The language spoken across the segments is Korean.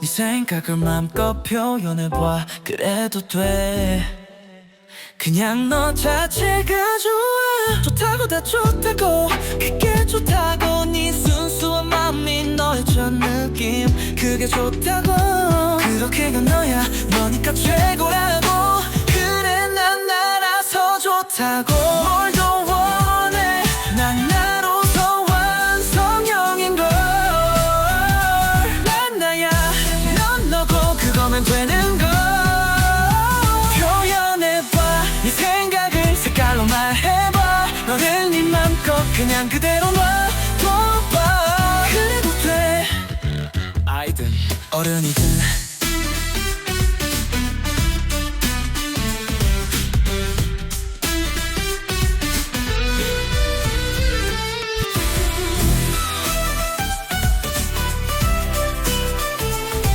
네 생각을 마음껏 표현해봐. 그래도 돼. 그냥 너 자체가 좋아. 좋다고 다 좋다고. 그게 좋다고. 네 순수한 마음이 너의 첫 느낌. 그게 좋다고. 그렇게가 너야. 너니까 최고라고 너를 네 맘껏 그냥 그대로 놔둬봐. 그래도 돼. 아이든 어른이든.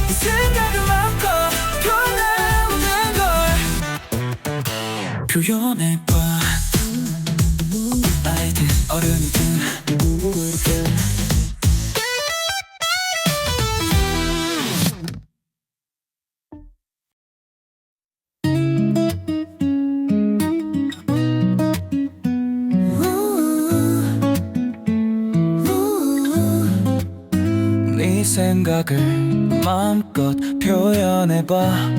네 생각을 마음껏 표현하는 걸. 표현해봐 어른이든 네 생각을 마음껏 표현해봐.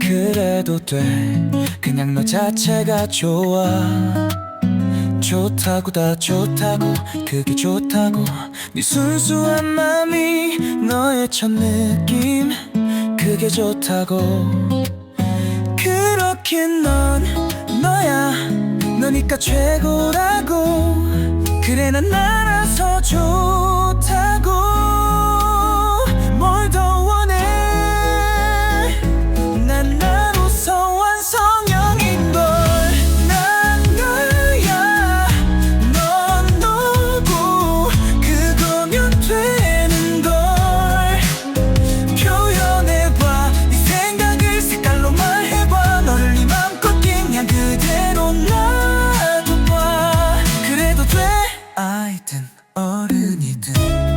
그래도 돼. 그냥 너 자체가 좋아 좋다고 다 좋다고 그게 좋다고. 네 순수한 마음이 너의 첫 느낌 그게 좋다고. 그렇게 넌 너야 너니까 최고라고. 그래 난 알아서 좋다고 같은 어른이든.